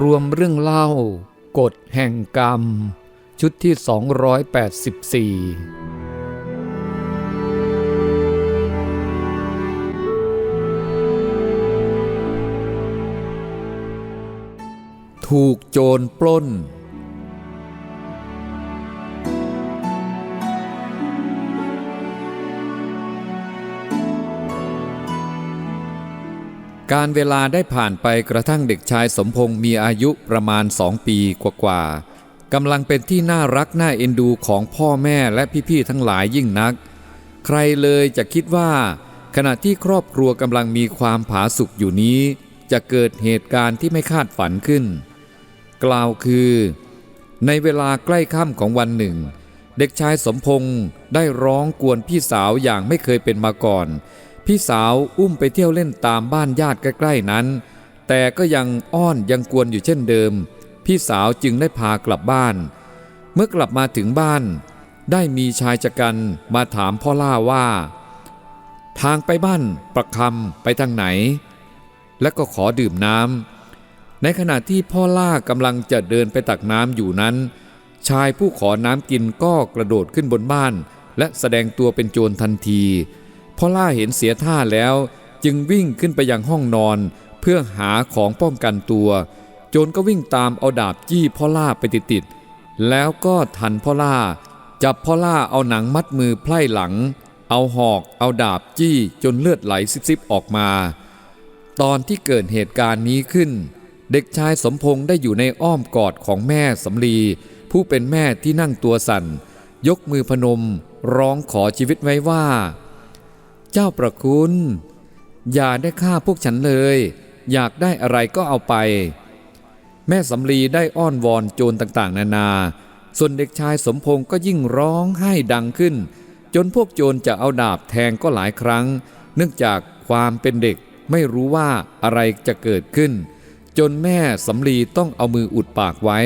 รวมเรื่องเล่ากฎแห่งกรรม ชุดที่ 284ถูกโจรปล้น การเวลาได้ผ่านไปกระทั่งเด็กชายสมพงษ์มีอายุประมาณสองปีกว่าๆกำลังเป็นที่น่ารักน่าเอ็นดูของพ่อแม่และพี่ๆทั้งหลายยิ่งนัก ใครเลยจะคิดว่า ขณะที่ครอบครัวกำลังมีความผาสุกอยู่นี้ จะเกิดเหตุการณ์ที่ไม่คาดฝันขึ้น กล่าวคือ ในเวลาใกล้ค่ำของวันหนึ่ง เด็กชายสมพงษ์ได้ร้องกวนพี่สาวอย่างไม่เคยเป็นมาก่อน พี่สาวอุ้มไปเที่ยวเล่นตามบ้านญาติใกล้ๆนั้น แต่ก็ยังอ้อนยังกวนอยู่เช่นเดิม พี่สาวจึงได้พากลับบ้าน เมื่อกลับมาถึงบ้าน ได้มีชายชะกันมาถามพ่อล่าว่า ทางไปบ้านประคำไปทางไหน และก็ขอดื่มน้ำในขณะที่พ่อล่ากำลังจะเดินไปตักน้ำอยู่นั้น ชายผู้ขอน้ำกินก็กระโดดขึ้นบนบ้าน และแสดงตัวเป็นโจรทันที พ่อล่าเห็นเสียท่าแล้วจึงวิ่งขึ้นไปยังห้องนอนเพื่อหาของป้องกันตัว โจรก็วิ่งตามเอาดาบจี้พ่อล่าไปติดๆแล้วก็ทันพ่อล่า จับพ่อล่าเอาหนังมัดมือไพล่หลัง เอาหอกเอาดาบจี้จนเลือดไหลซิบๆออกมา ตอนที่เกิดเหตุการณ์นี้ขึ้น เด็กชายสมพงษ์ได้อยู่ในอ้อมกอดของแม่สำลี ผู้เป็นแม่ที่นั่งตัวสั่น ยกมือพนม ร้องขอชีวิตไว้ว่า เจ้าประคุณ อย่าได้ฆ่าพวกฉันเลย อยากได้อะไรก็เอาไป แม่สำลีได้อ้อนวอนโจรต่างๆ นานา ส่วนเด็กชายสมพงษ์ก็ยิ่งร้องไห้ดังขึ้น จนพวกโจรจะเอาดาบแทงก็หลายครั้ง เนื่องจากความเป็นเด็กไม่รู้ว่าอะไรจะเกิดขึ้น จนแม่สำลีต้องเอามืออุดปากไว้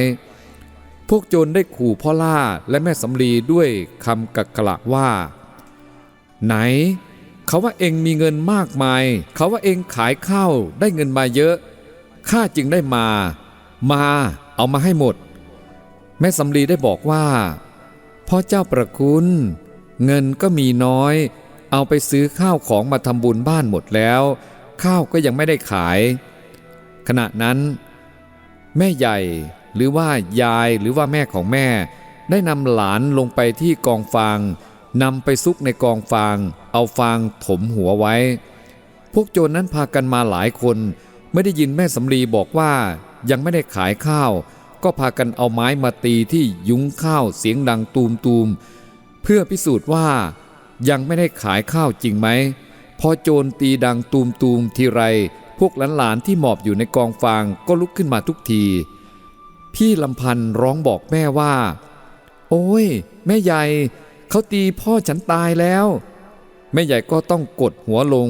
พวกโจรได้ขู่พ่อล่าและแม่สำลีด้วยคำกักกละว่า ไหน เขาว่าเองมีเงินมากมาย เขาว่าเองขายข้าวได้เงินมาเยอะ ข้าจึงได้มา มาเอามาให้หมด แม่สำลีได้บอกว่าพ่อเจ้าประคุณ เงินก็มีน้อย เอาไปซื้อข้าวของมาทำบุญบ้านหมดแล้ว ข้าวก็ยังไม่ได้ขาย ขณะนั้น แม่ใหญ่หรือว่ายายหรือว่าแม่ของแม่ ได้นำหลานลงไปที่กองฟาง นำไปซุกในกองฟาง เอาฟางถมหัวไว้ พวกโจรนั้นพากันมาหลายคน ไม่ได้ยินแม่สำลีบอกว่ายังไม่ได้ขายข้าว ก็พากันเอาไม้มาตีที่ยุ้งข้าวเสียงดังตูมตูมๆเพื่อพิสูจน์ว่ายังไม่ได้ขายข้าวจริงไหม พอโจรตีดังตูมตูมๆทีไร พวกหลานๆที่หมอบอยู่ในกองฟางก็ลุกขึ้นมาทุกที พี่ลำพันธ์ร้องบอกแม่ว่า โอ้ย แม่ใหญ่ เขาตีพ่อฉันตายแล้ว แม่ใหญ่ก็ต้องกดหัวลง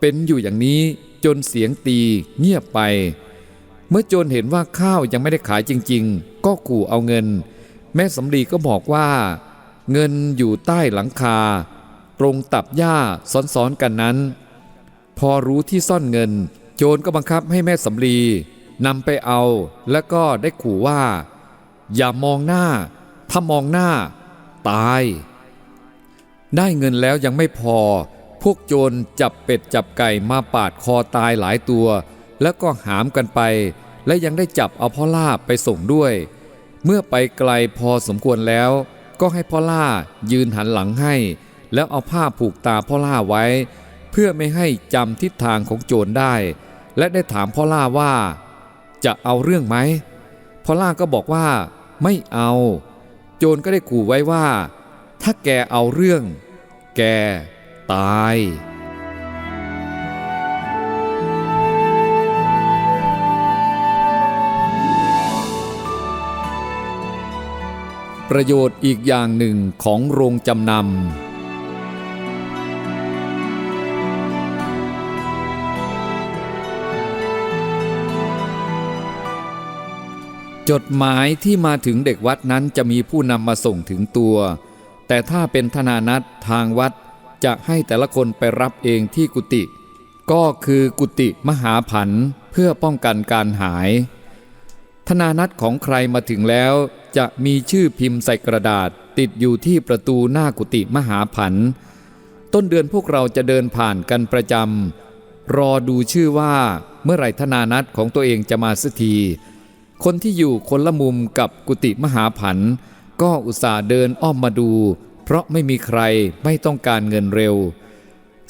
เป็นอยู่อย่างนี้จนเสียงตีเงียบไป เมื่อโจรเห็นว่าข้าวยังไม่ได้ขายจริง ๆ ก็ขู่เอาเงิน แม่สำลีก็บอกว่า เงินอยู่ใต้หลังคา ตรงตับหญ้าซ้อนๆกันนั้น พอรู้ที่ซ่อนเงิน โจรก็บังคับให้แม่สำลีนำไปเอาแล้วก็ได้ขู่ว่า อย่ามองหน้า ถ้ามองหน้า ตาย ได้เงินแล้วยังไม่พอ พวกโจรจับเป็ดจับไก่มาปาดคอตายหลายตัว แล้วก็หามกันไป และยังได้จับเอาพ่อล่าไปส่งด้วย เมื่อไปไกลพอสมควรแล้ว ก็ให้พ่อล่ายืนหันหลังให้ แล้วเอาผ้าผูกตาพ่อล่าไว้ เพื่อไม่ให้จำทิศทางของโจรได้ และได้ถามพ่อล่าว่า จะเอาเรื่องไหมพ่อล่าก็บอกว่า ไม่เอา โจรก็ได้ขู่ไว้ว่า ถ้าแกเอาเรื่อง แกตาย ประโยชน์อีกอย่างหนึ่งของโรงจำนำ จดหมายที่มาถึงเด็กวัดนั้นจะมีผู้นำมาส่งถึงตัว แต่ถ้าเป็นธนานัตทางวัดจะให้แต่ละคนไปรับเองที่กุฏิก็คือกุฏิมหาผันเพื่อป้องกันการหาย ธนานัตของใครมาถึงแล้วจะมีชื่อพิมพ์ใส่กระดาษติดอยู่ที่ประตูหน้ากุฏิมหาผัน ต้นเดือนพวกเราจะเดินผ่านกันประจำรอดูชื่อว่าเมื่อไหร่ธนานัตของตัวเองจะมาสักที คนที่อยู่คนละมุมกับกุฏิมหาผัน ก็อุตส่าห์เดินอ้อมมาดู เพราะไม่มีใครไม่ต้องการเงินเร็ว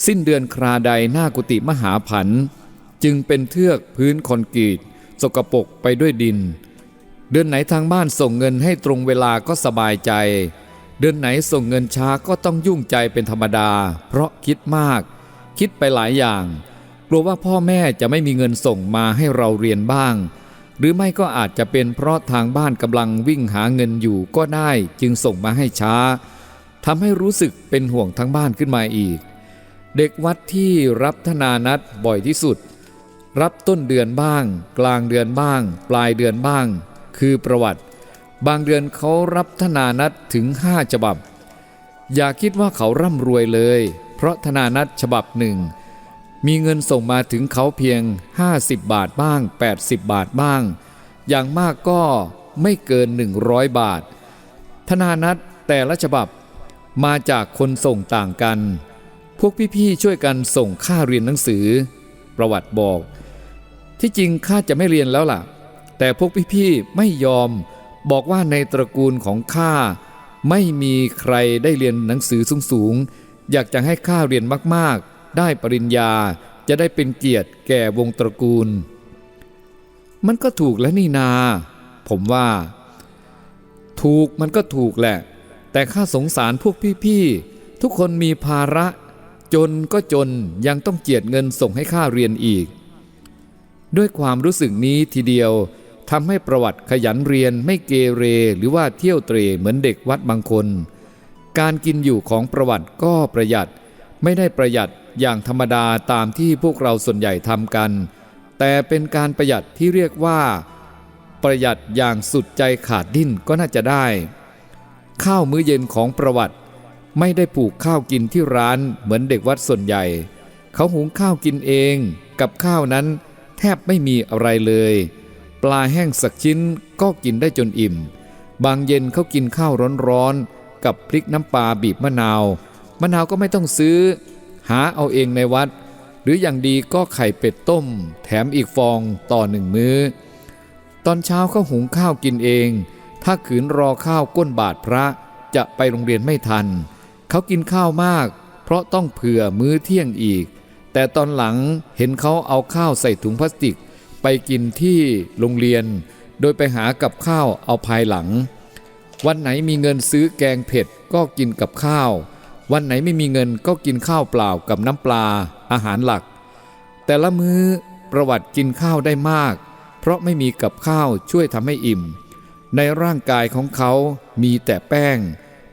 สิ้นเดือนคราใดหน้ากุฏิมหาผัน จึงเป็นเทือกพื้นคอนกรีตสกปรกไปด้วยดิน เดือนไหนทางบ้านส่งเงินให้ตรงเวลาก็สบายใจ เดือนไหนส่งเงินช้าก็ต้องยุ่งใจเป็นธรรมดา เพราะคิดมาก คิดไปหลายอย่างกลัวว่าพ่อแม่จะไม่มีเงินส่งมาให้เราเรียนบ้าง หรือไม่ก็อาจจะเป็นเพราะทางบ้านกำลังวิ่งหาเงินอยู่ก็ได้จึงส่งมาให้ช้าทำให้รู้สึกเป็นห่วงทั้งบ้านขึ้นมาอีก เด็กวัดที่รับธนานัดบ่อยที่สุด รับต้นเดือนบ้าง กลางเดือนบ้าง ปลายเดือนบ้าง คือประวัติ บางเดือนเขารับธนานัดถึงห้าฉบับ อย่าคิดว่าเขาร่ำรวยเลย เพราะธนานัดฉบับหนึ่ง มีเงินส่งมาถึงเขาเพียง 50 บาทบ้าง 80 บาทบ้าง อย่างมากก็ไม่เกิน 100 บาท ธนานัดแต่ละฉบับมาจากคนส่งต่างกัน พวกพี่ๆช่วยกันส่งค่าเรียนหนังสือ ประวัติบอก ที่จริงข้าจะไม่เรียนแล้วล่ะ แต่พวกพี่ๆไม่ยอมบอกว่าในตระกูลของข้าไม่มีใครได้เรียนหนังสือสูงๆ อยากจะให้ข้าเรียนมากๆ ได้ปริญญาจะได้เป็นเกียรติแก่วงตระกูล มันก็ถูกแล้วนี่นา ผมว่า ถูกมันก็ถูกแหละ แต่ข้าสงสารพวกพี่ๆ ทุกคนมีภาระ จนก็จนยังต้องเจียดเงินส่งให้ข้าเรียนอีก ด้วยความรู้สึกนี้ทีเดียวทำให้ประวัติขยันเรียนไม่เกเรหรือว่าเที่ยวเตรเหมือนเด็กวัดบางคน การกินอยู่ของประวัติก็ประหยัด ไม่ได้ประหยัด อย่างธรรมดาตามที่พวกเราส่วนใหญ่ทำกัน แต่เป็นการประหยัดที่เรียกว่า ประหยัดอย่างสุดใจขาดดิ้นก็น่าจะได้ ข้าวมื้อเย็นของประวัติ ไม่ได้ปลูกข้าวกินที่ร้านเหมือนเด็กวัดส่วนใหญ่ เขาหุงข้าวกินเองกับข้าวนั้นแทบไม่มีอะไรเลย ปลาแห้งสักชิ้นก็กินได้จนอิ่ม บางเย็นเขากินข้าวร้อนๆกับพริกน้ำปลาบีบมะนาว มะนาวก็ไม่ต้องซื้อ หาเอาเองในวัด หรืออย่างดีก็ไข่เป็ดต้ม แถมอีกฟองต่อหนึ่งมื้อ ตอนเช้าเขาหุงข้าวกินเอง ถ้าขืนรอข้าวก้นบาทพระจะไปโรงเรียนไม่ทัน เขากินข้าวมาก เพราะต้องเผื่อมื้อเที่ยงอีก แต่ตอนหลังเห็นเขาเอาข้าวใส่ถุงพลาสติก ไปกินที่โรงเรียน โดยไปหากับข้าวเอาภายหลัง วันไหนมีเงินซื้อแกงเผ็ดก็กินกับข้าว วันไหนไม่มีเงินก็กินข้าวเปล่ากับน้ำปลา อาหารหลัก แต่ละมื้อประวัติกินข้าวได้มาก เพราะไม่มีกับข้าวช่วยทำให้อิ่ม ในร่างกายของเขามีแต่แป้ง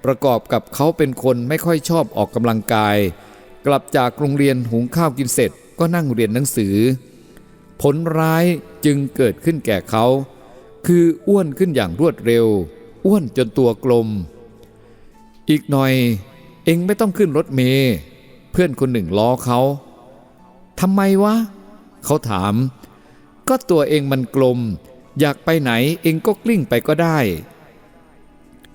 ประกอบกับเขาเป็นคนไม่ค่อยชอบออกกำลังกาย กลับจากโรงเรียนหุงข้าวกินเสร็จก็นั่งเรียนหนังสือ ผลร้ายจึงเกิดขึ้นแก่เขา คืออ้วนขึ้นอย่างรวดเร็ว อ้วนจนตัวกลม อีกหน่อย เองไม่ต้องขึ้นรถเมล์เพื่อนคนหนึ่งล้อเขาทำไมวะเขาถาม ก็ตัวเองมันกลม อยากไปไหนเองก็กลิ้งไปก็ได้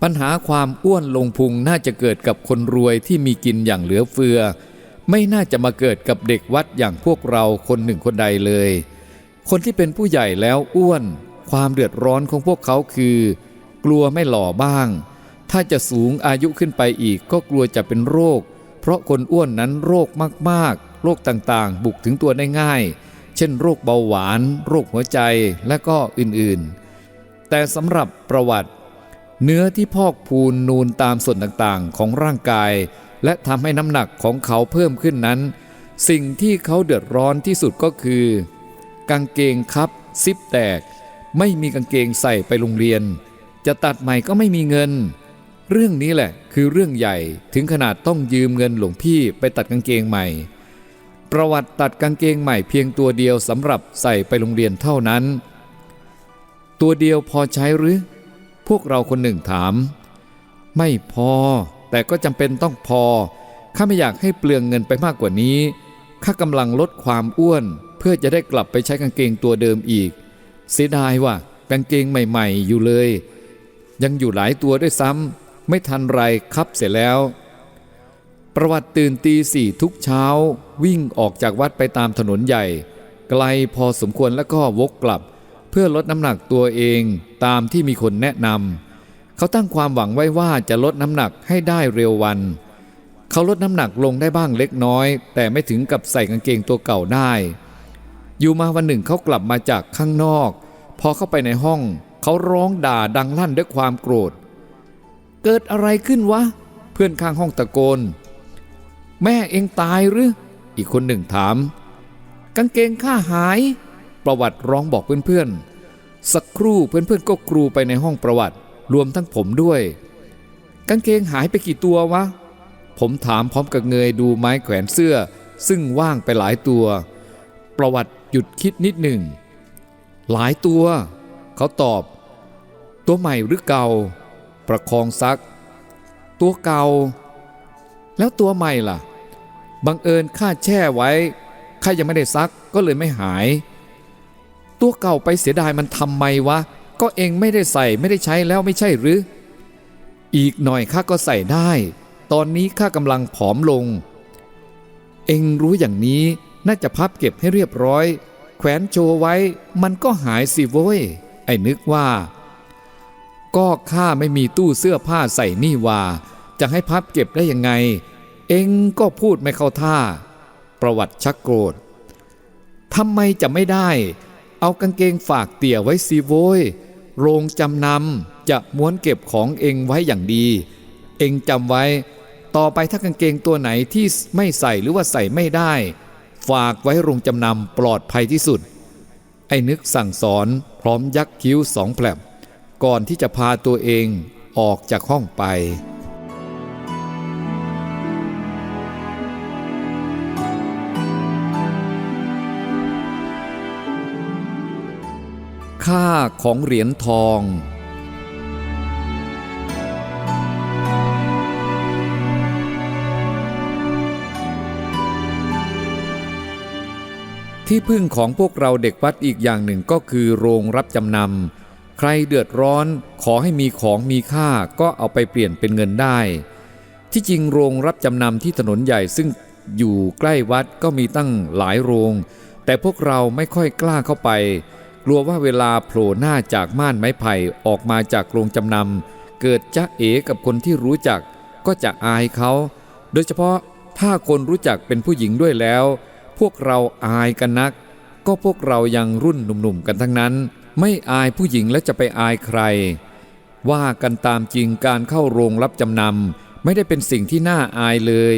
ปัญหาความอ้วนลงพุงน่าจะเกิดกับคนรวยที่มีกินอย่างเหลือเฟือ ไม่น่าจะมาเกิดกับเด็กวัดอย่างพวกเราคนหนึ่งคนใดเลย คนที่เป็นผู้ใหญ่แล้วอ้วน ความเดือดร้อนของพวกเขาคือ กลัวไม่หล่อบ้าง ถ้าจะสูงอายุขึ้นไปอีกก็กลัวจะเป็นโรค เพราะคนอ้วนนั้นโรคมากๆ โรคต่างๆ บุกถึงตัวได้ง่าย เช่น โรคเบาหวาน โรคหัวใจและก็อื่นๆ แต่สำหรับประวัติ เนื้อที่พอกพูนนูนตามส่วนต่างๆ ของร่างกาย และทำให้น้ำหนักของเขาเพิ่มขึ้นนั้น สิ่งที่เขาเดือดร้อนที่สุดก็คือ กางเกงครับซิปแตก ไม่มีกางเกงใส่ไปโรงเรียน จะตัดใหม่ก็ไม่มีเงิน เรื่องนี้แหละคือเรื่องใหญ่ถึงขนาดต้องยืมเงินหลวงพี่ไปตัดกางเกงใหม่ ประวัติตัดกางเกงใหม่เพียงตัวเดียวสำหรับใส่ไปโรงเรียนเท่านั้น ตัวเดียวพอใช้หรือ พวกเราคนหนึ่งถาม ไม่พอ แต่ก็จำเป็นต้องพอ ข้าไม่อยากให้เปลืองเงินไปมากกว่านี้ ข้ากำลังลดความอ้วน เพื่อจะได้กลับไปใช้กางเกงตัวเดิมอีก เสียดายว่ะกางเกงใหม่ ๆ อยู่เลย ยังอยู่หลายตัวด้วยซ้ำ ไม่ทันไรครับเสร็จแล้ว ประวัติตื่นตีสี่ทุกเช้า วิ่งออกจากวัดไปตามถนนใหญ่ ไกลพอสมควรแล้วก็วกกลับ เพื่อลดน้ำหนักตัวเองตามที่มีคนแนะนำเขาตั้งความหวังไว้ว่าจะลดน้ำหนักให้ได้เร็ววัน เขาลดน้ำหนักลงได้บ้างเล็กน้อย แต่ไม่ถึงกับใส่กางเกงตัวเก่าได้ อยู่มาวันหนึ่งเขากลับมาจากข้างนอก พอเข้าไปในห้อง เขาร้องด่าดังลั่นด้วยความโกรธ เกิดอะไรขึ้นวะ เพื่อนข้างห้องตะโกน แม่เองตายหรือ อีกคนหนึ่งถาม กางเกงข้าหาย ประวัติร้องบอกเพื่อนๆ สักครู่เพื่อนๆก็กรูไปในห้องประวัติ รวมทั้งผมด้วย กางเกงหายไปกี่ตัววะ ผมถามพร้อมกับเงยดูไม้แขวนเสื้อ ซึ่งว่างไปหลายตัว ประวัติหยุดคิดนิดหนึ่ง หลายตัว เขาตอบ ตัวใหม่หรือเก่า ประคองซัก ตัวเก่า แล้วตัวใหม่ล่ะ บังเอิญข้าแช่ไว้ข้ายังไม่ได้ซักก็เลยไม่หาย ตัวเก่าไปเสียดายมันทำไมวะ ก็เองไม่ได้ใส่ไม่ได้ใช้แล้วไม่ใช่หรือ อีกหน่อยข้าก็ใส่ได้ ตอนนี้ข้ากำลังผอมลง เองรู้อย่างนี้น่าจะพับเก็บให้เรียบร้อย แขวนโชว์ไว้มันก็หายสิโว้ย ไอ้นึกว่า ก็ข้าไม่มีตู้เสื้อผ้าใส่นี่ว่าจะให้พับเก็บได้ยังไง เองก็พูดไม่เข้าท่า ประวัติชักโกรธทำไมจะไม่ได้ เอากางเกงฝากเตี่ยไว้สิโว้ยโรงจำนำจะม้วนเก็บของเองไว้อย่างดี เองจำไว้ ต่อไปถ้ากางเกงตัวไหนที่ไม่ใส่หรือว่าใส่ไม่ได้ ฝากไว้โรงจำนำปลอดภัยที่สุด ไอ้นึกสั่งสอนพร้อมยักคิ้วสองแผลบ ก่อนที่จะพาตัวเองออกจากห้องไป ค่าของเหรียญทองที่พึ่งของพวกเราเด็กวัดอีกอย่างหนึ่งก็คือโรงรับจำนำ ใครเดือดร้อนขอให้มีของมีค่าก็เอาไปเปลี่ยนเป็นเงินได้ ที่จริงโรงรับจำนำที่ถนนใหญ่ซึ่งอยู่ใกล้วัดก็มีตั้งหลายโรง แต่พวกเราไม่ค่อยกล้าเข้าไป กลัวว่าเวลาโผล่หน้าจากม่านไม้ไผ่ออกมาจากโรงจำนำเกิดจะเอกับคนที่รู้จักก็จะอายเขา โดยเฉพาะถ้าคนรู้จักเป็นผู้หญิงด้วยแล้ว พวกเราอายกันนัก ก็พวกเรายังรุ่นหนุ่มๆกันทั้งนั้น ไม่อายผู้หญิงและจะไปอายใคร ว่ากันตามจริงการเข้าโรงรับจำนำไม่ได้เป็นสิ่งที่น่าอายเลย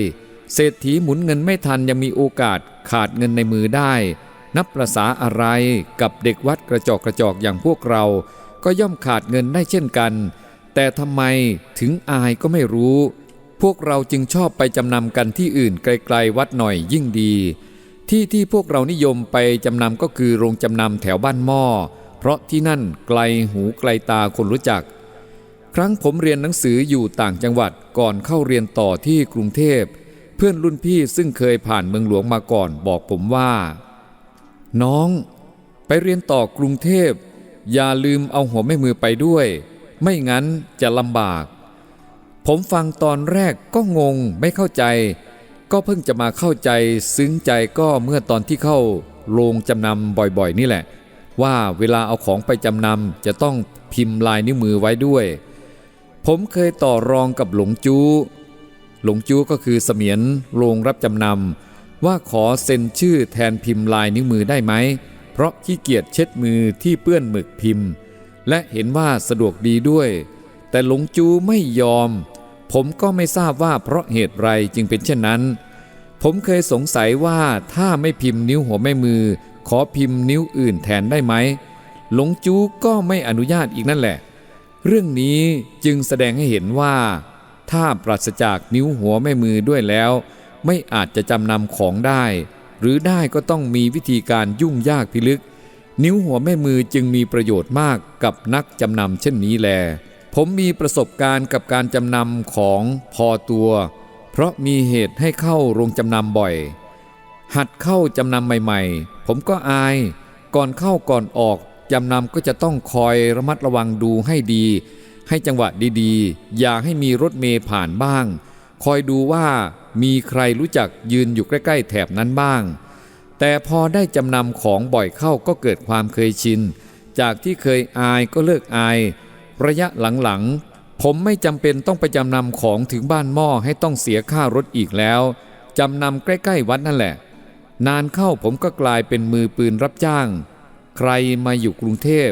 เศรษฐีหมุนเงินไม่ทันยังมีโอกาสขาดเงินในมือได้ นับประษาอะไรกับเด็กวัดกระจอกกระจอกอย่างพวกเรา ก็ย่อมขาดเงินได้เช่นกัน แต่ทำไมถึงอายก็ไม่รู้ พวกเราจึงชอบไปจำนำกันที่อื่นไกลๆวัดหน่อยยิ่งดี ที่ที่พวกเรานิยมไปจำนำก็คือโรงจำนำแถวบ้านหม้อ เพราะที่นั่นไกลหูไกลตาคนรู้จัก ครั้งผมเรียนหนังสืออยู่ต่างจังหวัดก่อนเข้าเรียนต่อที่กรุงเทพ เพื่อนรุ่นพี่ซึ่งเคยผ่านเมืองหลวงมาก่อนบอกผมว่า น้อง ไปเรียนต่อกรุงเทพ อย่าลืมเอาหัวแม่มือไปด้วย ไม่งั้นจะลำบาก ผมฟังตอนแรกก็งงไม่เข้าใจ ก็เพิ่งจะมาเข้าใจซึ้งใจก็เมื่อตอนที่เข้าโรงจำนำบ่อยๆ นี่แหละ ว่าเวลาเอาของไปจำนำจะต้องพิมพ์ลายนิ้วมือไว้ด้วย ผมเคยต่อรองกับหลงจูหลงจูก็คือเสมียนโรงรับจำนำว่าขอเซ็นชื่อแทนพิมพ์ลายนิ้วมือได้ไหม เพราะขี้เกียจเช็ดมือที่เปื้อนหมึกพิมพ์ และเห็นว่าสะดวกดีด้วย แต่หลงจูไม่ยอม ผมก็ไม่ทราบว่าเพราะเหตุไรจึงเป็นเช่นนั้น ผมเคยสงสัยว่าถ้าไม่พิมพ์นิ้วหัวแม่มือ ขอพิมพ์นิ้วอื่นแทนได้ไหม หลงจูก็ไม่อนุญาตอีกนั่นแหละ เรื่องนี้จึงแสดงให้เห็นว่า ถ้าปราศจากนิ้วหัวแม่มือด้วยแล้ว ไม่อาจจะจำนำของได้ หรือได้ก็ต้องมีวิธีการยุ่งยากพิลึก นิ้วหัวแม่มือจึงมีประโยชน์มากกับนักจำนำเช่นนี้แล ผมมีประสบการณ์กับการจำนำของพอตัว เพราะมีเหตุให้เข้าโรงจำนำบ่อย หัดเข้าจำนำใหม่ๆ ผมก็อาย ก่อนเข้าก่อนออกจำนำก็จะต้องคอยระมัดระวังดูให้ดี ให้จังหวะดีๆ อย่าให้มีรถเมย์ผ่านบ้าง คอยดูว่ามีใครรู้จักยืนอยู่ใกล้ ๆ แถบนั้นบ้าง แต่พอได้จำนำของบ่อยเข้าก็เกิดความเคยชิน จากที่เคยอายก็เลิกอาย ระยะหลังๆ ผมไม่จำเป็นต้องไปจำนำของถึงบ้านหม้อให้ต้องเสียค่ารถอีกแล้ว จำนำใกล้ ๆ วัดนั่นแหละ นานเข้าผมก็กลายเป็นมือปืนรับจ้าง ใครมาอยู่กรุงเทพ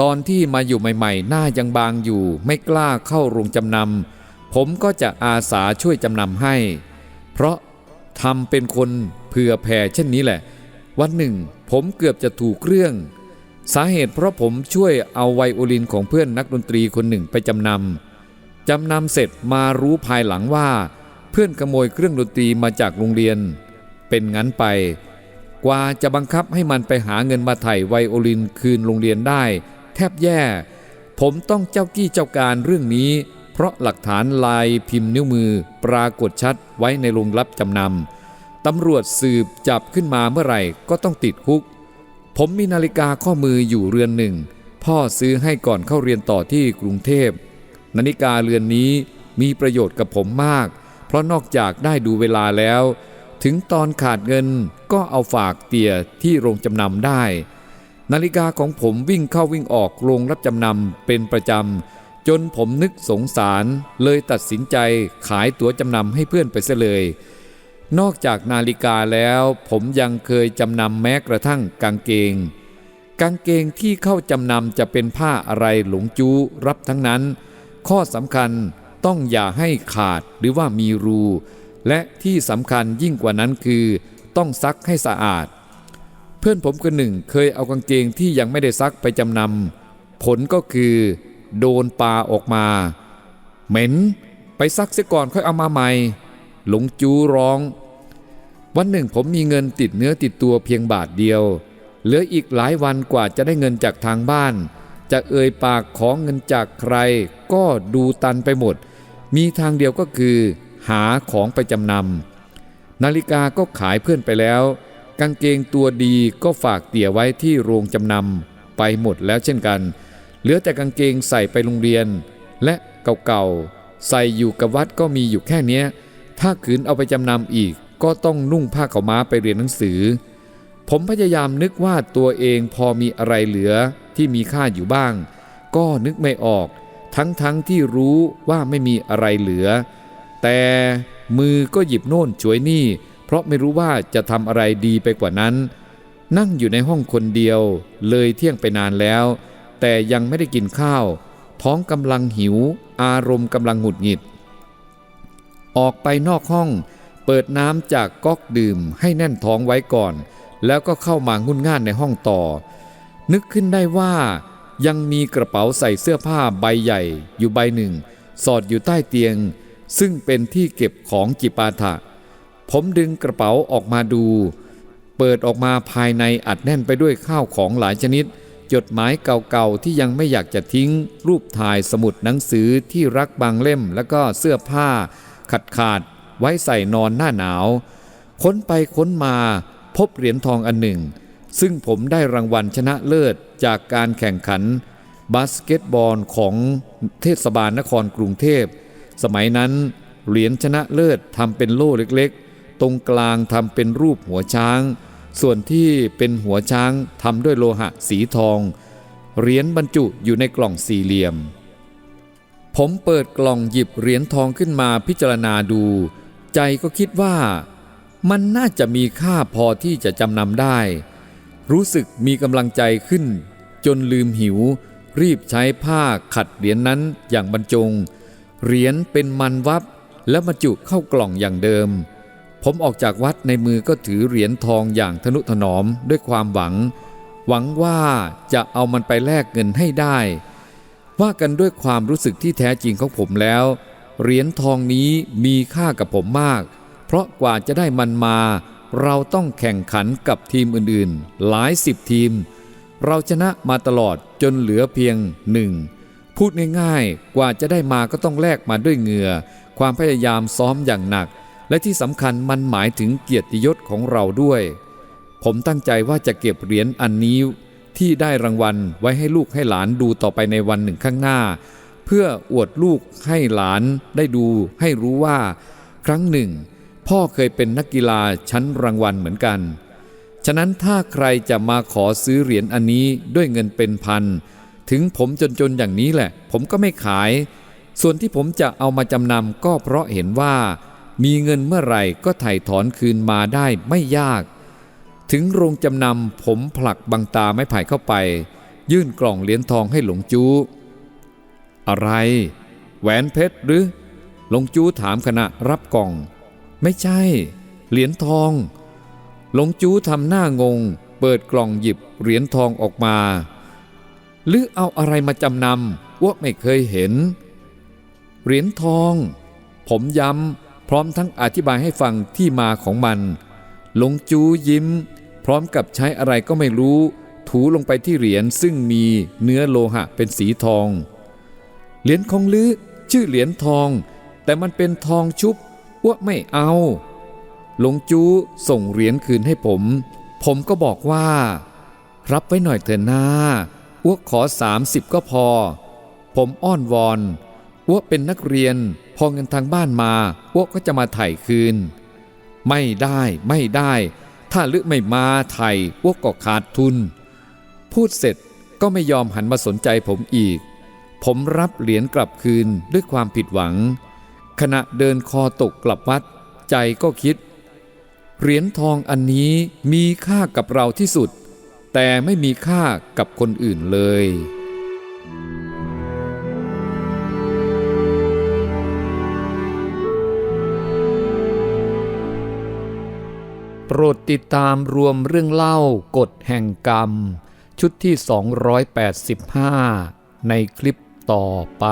ตอนที่มาอยู่ใหม่ๆ หน้ายังบางอยู่ ไม่กล้าเข้าโรงจำนำผมก็จะอาสาช่วยจำนำให้ เพราะทำเป็นคนเผื่อแผ่เช่นนี้แหละ วันหนึ่ง ผมเกือบจะถูกเรื่อง สาเหตุเพราะผมช่วยเอาไวโอลินของเพื่อนนักดนตรีคนหนึ่งไปจำนำจำนำเสร็จมารู้ภายหลังว่า เพื่อนขโมยเครื่องดนตรีมาจากโรงเรียน เป็นงั้นไป กว่าจะบังคับให้มันไปหาเงินมาไถ่ไวโอลินคืนโรงเรียนได้ แทบแย่ ผมต้องเจ้ากี้เจ้าการเรื่องนี้ เพราะหลักฐานลายพิมพ์นิ้วมือปรากฏชัดไว้ในโรงรับจำนำตำรวจสืบจับขึ้นมาเมื่อไหร่ก็ต้องติดคุก ผมมีนาฬิกาข้อมืออยู่เรือนหนึ่ง พ่อซื้อให้ก่อนเข้าเรียนต่อที่กรุงเทพนาฬิกาเรือนนี้มีประโยชน์กับผมมาก เพราะนอกจากได้ดูเวลาแล้ว ถึงตอนขาดเงินก็เอาฝากเตี่ยที่โรงจำนำได้ นาฬิกาของผมวิ่งเข้าวิ่งออกโรงรับจำนำเป็นประจำจนผมนึกสงสารเลยตัดสินใจขายตั๋วจำนำให้เพื่อนไปเสียเลย นอกจากนาฬิกาแล้วผมยังเคยจำนำแม้กระทั่งกางเกง กางเกงที่เข้าจำนำจะเป็นผ้าอะไรหลงจูรับทั้งนั้น ข้อสำคัญต้องอย่าให้ขาดหรือว่ามีรู และที่สำคัญยิ่งกว่านั้นคือ ต้องซักให้สะอาด เพื่อนผมคนหนึ่งเคยเอากางเกงที่ยังไม่ได้ซักไปจำนำผลก็คือ โดนปลาออกมา เหม็น ไปซักเสียก่อนค่อยเอามาใหม่ หลงจูร้อง วันหนึ่งผมมีเงินติดเนื้อติดตัวเพียงบาทเดียว เหลืออีกหลายวันกว่าจะได้เงินจากทางบ้าน จะเอ่ยปากของเงินจากใคร ก็ดูตันไปหมด มีทางเดียวก็คือ หาของไปจำนำนาฬิกาก็ขายเพื่อนไปแล้ว กางเกงตัวดีก็ฝากเตี่ยไว้ที่โรงจำนำไปหมดแล้วเช่นกัน เหลือแต่กางเกงใส่ไปโรงเรียน และเก่าๆใส่อยู่กับวัดก็มีอยู่แค่เนี้ถ้าขืนเอาไปจำนำอีกก็ต้องนุ่งผ้าขาวม้าไปเรียนหนังสือ ผมพยายามนึกว่าตัวเองพอมีอะไรเหลือที่มีค่าอยู่บ้าง ก็นึกไม่ออก ทั้งๆทที่รู้ว่าไม่มีอะไรเหลือ แต่มือก็หยิบโน่นช่วยนี่ เพราะไม่รู้ว่าจะทำอะไรดีไปกว่านั้น นั่งอยู่ในห้องคนเดียว เลยเที่ยงไปนานแล้ว แต่ยังไม่ได้กินข้าว ท้องกำลังหิว อารมณ์กำลังหงุดหงิด ออกไปนอกห้อง เปิดน้ำจากก๊อกดื่มให้แน่นท้องไว้ก่อน แล้วก็เข้ามางุ่นง่านในห้องต่อ นึกขึ้นได้ว่ายังมีกระเป๋าใส่เสื้อผ้าใบใหญ่อยู่ใบหนึ่ง สอดอยู่ใต้เตียง ซึ่งเป็นที่เก็บของจิปาถะ ผมดึงกระเป๋าออกมาดู เปิดออกมาภายในอัดแน่นไปด้วยข้าวของหลายชนิด จดหมายเก่าๆที่ยังไม่อยากจะทิ้ง รูปถ่ายสมุดหนังสือที่รักบางเล่มแล้วก็เสื้อผ้า ขัดขาด ไว้ใส่นอนหน้าหนาว ค้นไปค้นมาพบเหรียญทองอันหนึ่ง ซึ่งผมได้รางวัลชนะเลิศจากการแข่งขันบาสเกตบอลของเทศบาลนครกรุงเทพ สมัยนั้นเหรียญชนะเลิศทำเป็นโล่เล็กๆ ตรงกลางทำเป็นรูปหัวช้าง ส่วนที่เป็นหัวช้างทำด้วยโลหะสีทอง เหรียญบรรจุอยู่ในกล่องสี่เหลี่ยม ผมเปิดกล่องหยิบเหรียญทองขึ้นมาพิจารณาดู ใจก็คิดว่า มันน่าจะมีค่าพอที่จะจำนำได้ รู้สึกมีกำลังใจขึ้น จนลืมหิว รีบใช้ผ้าขัดเหรียญนนั้นอย่างบรรจง เหรียญเป็นมันวับแล้วบรรจุเข้ากล่องอย่างเดิม ผมออกจากวัดในมือก็ถือเหรียญทองอย่างทนุถนอมด้วยความหวัง หวังว่าจะเอามันไปแลกเงินให้ได้ ว่ากันด้วยความรู้สึกที่แท้จริงของผมแล้ว เหรียญทองนี้มีค่ากับผมมาก เพราะกว่าจะได้มันมา เราต้องแข่งขันกับทีมอื่นๆ หลายสิบทีม เราชนะมาตลอดจนเหลือเพียงหนึ่ง พูดง่ายๆ กว่าจะได้มาก็ต้องแลกมาด้วยเหงื่อ ความพยายามซ้อมอย่างหนัก และที่สำคัญมันหมายถึงเกียรติยศของเราด้วย ผมตั้งใจว่าจะเก็บเหรียญอันนี้ ที่ได้รางวัลไว้ให้ลูกให้หลานดูต่อไปในวันหนึ่งข้างหน้า เพื่ออวดลูกให้หลานได้ดูให้รู้ว่า ครั้งหนึ่ง พ่อเคยเป็นนักกีฬาชั้นรางวัลเหมือนกัน ฉะนั้นถ้าใครจะมาขอซื้อเหรียญอันนี้ด้วยเงินเป็นพัน ถึงผมจนๆอย่างนี้แหละ ผมก็ไม่ขาย ส่วนที่ผมจะเอามาจำนำก็เพราะเห็นว่า มีเงินเมื่อไหร่ก็ไถ่ถอนคืนมาได้ไม่ยาก ถึงโรงจำนำผมผลักบังตาไม้ไผ่เข้าไป ยื่นกล่องเหรียญทองให้หลงจูอะไร แหวนเพชรหรือ หลงจูถามขณะรับกล่อง ไม่ใช่ เหรียญทอง หลงจูทำหน้างง เปิดกล่องหยิบเหรียญทองออกมา หรือเอาอะไรมาจำนำว่าไม่เคยเห็น เหรียญทอง ผมย้ำพร้อมทั้งอธิบายให้ฟังที่มาของมัน หลงจูยิ้ม พร้อมกับใช้อะไรก็ไม่รู้ ถูลงไปที่เหรียญซึ่งมีเนื้อโลหะเป็นสีทอง เหรียญของลือชื่อเหรียญทอง แต่มันเป็นทองชุบอ้วไม่เอา หลงจูส่งเหรียญคืนให้ผม ผมก็บอกว่า รับไว้หน่อยเถอะนา อ้วกขอสามสิบก็พอ ผมอ้อนวอนอ้วเป็นนักเรียน พอเงินทางบ้านมาอ้วก็จะมาไถ่คืน ไม่ได้ไม่ได้ ถ้าลึกไม่มาไถ่อ้วก็ขาดทุน พูดเสร็จก็ไม่ยอมหันมาสนใจผมอีก ผมรับเหรียญกลับคืนด้วยความผิดหวัง ขณะเดินคอตกกลับวัด ใจก็คิด เหรียญทองอันนี้มีค่ากับเราที่สุด แต่ไม่มีค่ากับคนอื่นเลย โปรดติดตามรวมเรื่องเล่ากฎแห่งกรรม ชุดที่ 285 ในคลิปต่อไป